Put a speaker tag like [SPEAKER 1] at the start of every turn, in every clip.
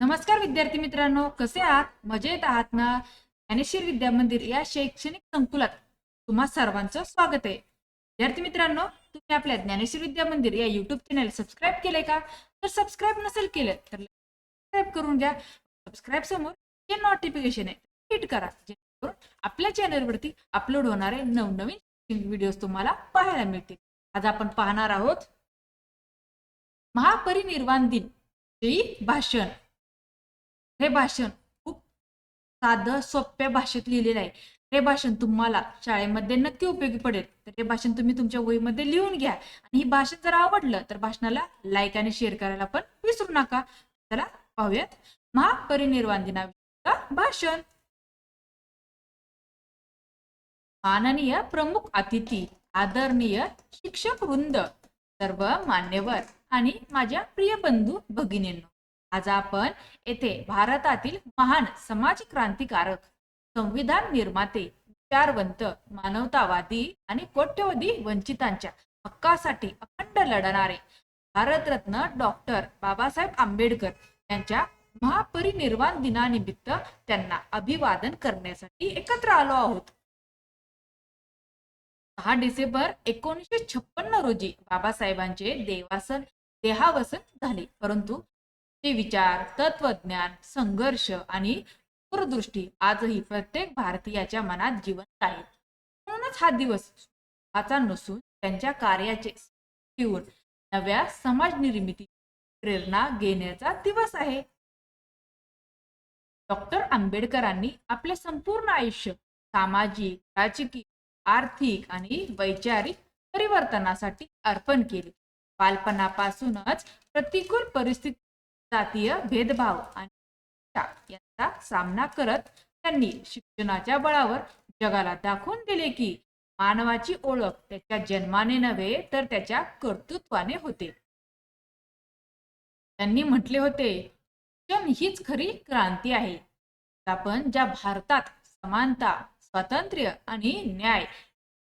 [SPEAKER 1] नमस्कार विद्यार्थी मित्रांनो कसे आहात? मजेत आहात ना? ज्ञानेश्वर विद्या मंदिर या शैक्षणिक संकुलात तुम्हा सर्वांचं स्वागत आहे. विद्यार्थी मित्रांनो तुम्ही आपल्या ज्ञानेश्वर विद्या मंदिर या युट्यूब चॅनल सबस्क्राईब केलंय का? तर सबस्क्राईब नसेल केलं तर सबस्क्राईब करून घ्या. सबस्क्राईब समोर जे नोटिफिकेशन आहे हिट करा. जेणेकरून आपल्या चॅनलवरती अपलोड होणारे नवनवीन व्हिडिओज तुम्हाला पाहायला मिळतील. आज आपण पाहणार आहोत महापरिनिर्वाण दिन विषयी भाषण. हे भाषण खूप साधं सोप्या भाषेत लिहिलेलं आहे. हे भाषण तुम्हाला शाळेमध्ये नक्की उपयोगी पडेल. तर हे भाषण तुम्ही तुमच्या वहीमध्ये लिहून घ्या. आणि ही भाषण जर आवडलं तर भाषणाला लाईक आणि शेअर करायला पण विसरू नका. चला पाहूयात. महापरिनिर्वाण दिना भाषण. माननीय प्रमुख अतिथी आदरणीय शिक्षक वृंद सर्व मान्यवर आणि माझ्या प्रिय बंधू भगिनींनो. आज आपण येथे भारतातील महान समाज क्रांतिकारक संविधान निर्माते विचारवंत मानवतावादी आणि कोट्यवधी वंचितांच्या हक्कासाठी अखंड लढणारे भारतरत्न डॉक्टर बाबासाहेब आंबेडकर यांच्या महापरिनिर्वाण दिनानिमित्त त्यांना अभिवादन करण्यासाठी एकत्र आलो आहोत. दहा डिसेंबर एकोणीसशे छप्पन्न रोजी बाबासाहेबांचे देवासन देहावसन झाले. परंतु ते विचार तत्वज्ञान संघर्ष आणि दूरदृष्टी आजही प्रत्येक भारतीयाच्या मनात जिवंत आहेत. म्हणूनच हा दिवस सुखाचा नसून त्यांच्या कार्याचे ठेवून नव्या समाज निर्मिती प्रेरणा घेण्याचा दिवस आहे. डॉक्टर आंबेडकरांनी आपले संपूर्ण आयुष्य सामाजिक राजकीय आर्थिक आणि वैचारिक परिवर्तनासाठी अर्पण केले. बालपणापासूनच प्रतिकूल परिस्थिती जातीय भेदभाव आणि यांचा सामना करत त्यांनी शिक्षणाच्या बळावर जगाला दाखवून दिले की मानवाची ओळख त्याच्या जन्माने नव्हे तर त्याच्या कर्तृत्वाने होते. त्यांनी म्हटले होते शिक्षण हीच खरी क्रांती आहे. आपण ज्या भारतात समानता स्वातंत्र्य आणि न्याय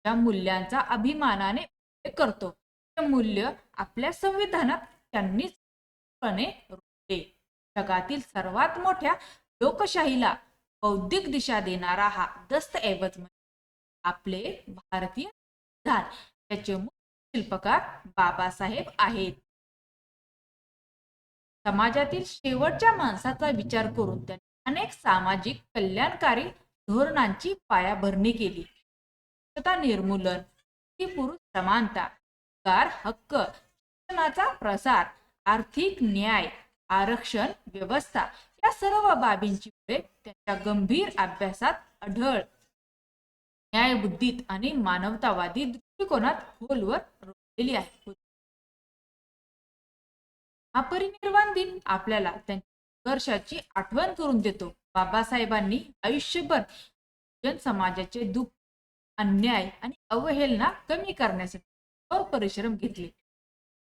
[SPEAKER 1] या मूल्यांचा अभिमानाने करतो ते मूल्य आपल्या संविधानात त्यांनीच हे जगातील सर्वात मोठ्या लोकशाहीला बौद्धिक दिशा देणारा हा दस्तऐवज म्हणजे आपले भारतीय संविधान त्याचे मुख्य शिल्पकार बाबासाहेब आहेत. समाजातील शेवटच्या माणसाचा विचार करून त्यांनी अनेक सामाजिक कल्याणकारी धोरणांची पायाभरणी केली. निर्मूलन स्त्री पुरुष समानता कार हक्क शिक्षणाचा प्रसार आर्थिक न्याय आरक्षण व्यवस्था या सर्व बाबींची पुढे त्यांच्या गंभीर अभ्यासात आढळ. न्यायबुद्धीत आणि मानवतावादी दृष्टिकोनात खोलवर रोखलेली आहे. हा परिनिर्वाण दिन आपल्याला त्यांच्या संघर्षाची आठवण करून देतो. बाबासाहेबांनी आयुष्यभर जन समाजाचे दुःख अन्याय आणि अवहेलना कमी करण्यासाठी परिश्रम घेतले.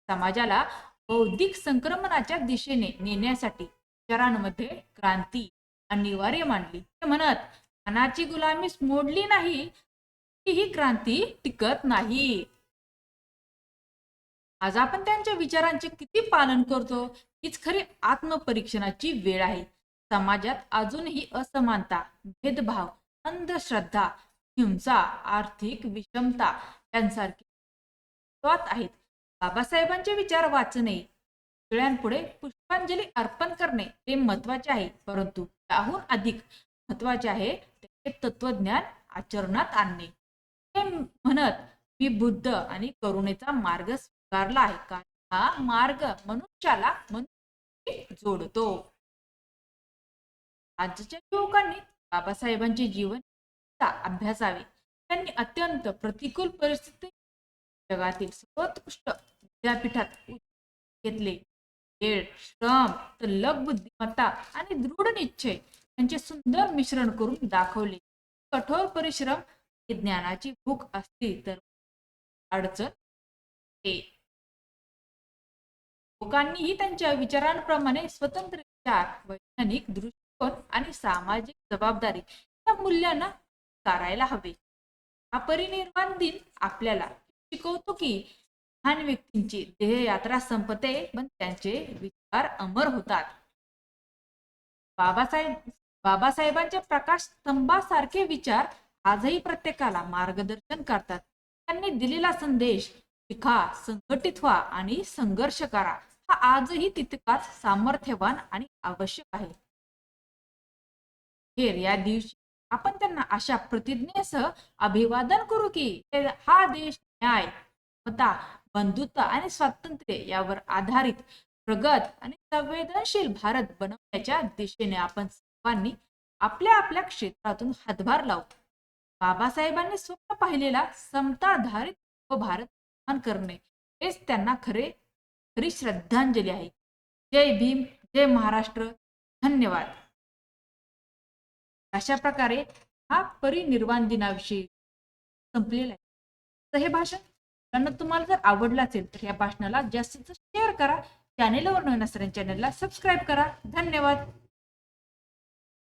[SPEAKER 1] समाजाला बौद्धिक संक्रमणाच्या दिशेने नेण्यासाठी विचारांमध्ये क्रांती अनिवार्य मानली. ते म्हणत मनाची गुलामी मोडली नाही ही क्रांती टिकत नाही. आज आपण त्यांच्या विचारांचे किती पालन करतो हीच खरी आत्मपरीक्षणाची वेळ आहे. समाजात अजूनही असमानता भेदभाव अंधश्रद्धा हिंसा आर्थिक विषमता यांसारखे आहेत. बाबासाहेबांचे विचार वाचणे सगळ्यांपुढे पुष्पांजली अर्पण करणे हे महत्त्वाचे आहे. परंतु त्याहून अधिक महत्त्वाचे आहे त्याचे तत्वज्ञान आचरणात आणणे. हे म्हणत मी बुद्ध आणि करुणेचा मार्ग स्वीकारला आहे. का हा मार्ग मनुष्याला मनुष्य जोडतो. आजच्या युवकांनी बाबासाहेबांचे जीवन अभ्यासावे? त्यांनी अत्यंत प्रतिकूल परिस्थिती जगातील सर्वोत्कृष्ट विद्यापीठात घेतले. वेळ श्रम तल्लक बुद्धिमत्ता आणि दृढ निश्चय यांचे सुंदर मिश्रण करून दाखवले. कठोर परिश्रम ज्ञानाची भूक असतील तर अडचण लोकांनीही त्यांच्या विचारांप्रमाणे स्वतंत्र विचार वैज्ञानिक दृष्टिकोन आणि सामाजिक जबाबदारी या मूल्यांना करायला हवे. हा परिनिर्वाण दिन आपल्याला शिकवतो की महान व्यक्तींची देह यात्रा संपते पण त्यांचे विचार अमर होतात. बाबासाहेब बाबासाहेबांच्या प्रकाश स्तंभासारखे विचार आजही प्रत्येकाला मार्गदर्शन करतात. त्यांनी दिलेला संदेश शिका संघटित व्हा आणि संघर्ष करा. हा आजही तितकाच सामर्थ्यवान आणि आवश्यक आहे. हेर या दिवशी आपण त्यांना अशा प्रतिज्ञेसह अभिवादन करू की हा देश न्याय समता बंधुत्व आणि स्वातंत्र्य यावर आधारित प्रगत आणि संवेदनशील भारत बनवण्याच्या दिशेने आपण सर्वांनी आपल्या आपल्या क्षेत्रातून हातभार लावू बाबासाहेबांनी स्वप्न पाहिलेला समताधारित व भारत निर्माण करणे हेच त्यांना खरे खरी श्रद्धांजली आहे. जय भीम जय महाराष्ट्र. धन्यवाद. अशा प्रकारे हा परिनिर्वाण दिनाविषयी संपलेला आहे. तर हे भाषण मित्रांनो तुम्हाला जर आवडलं असेल तर या भाषणाला जास्तीत जास्त शेअर करा. चॅनेलवर नवीन असणाऱ्या चॅनेलला सबस्क्राईब करा. धन्यवाद.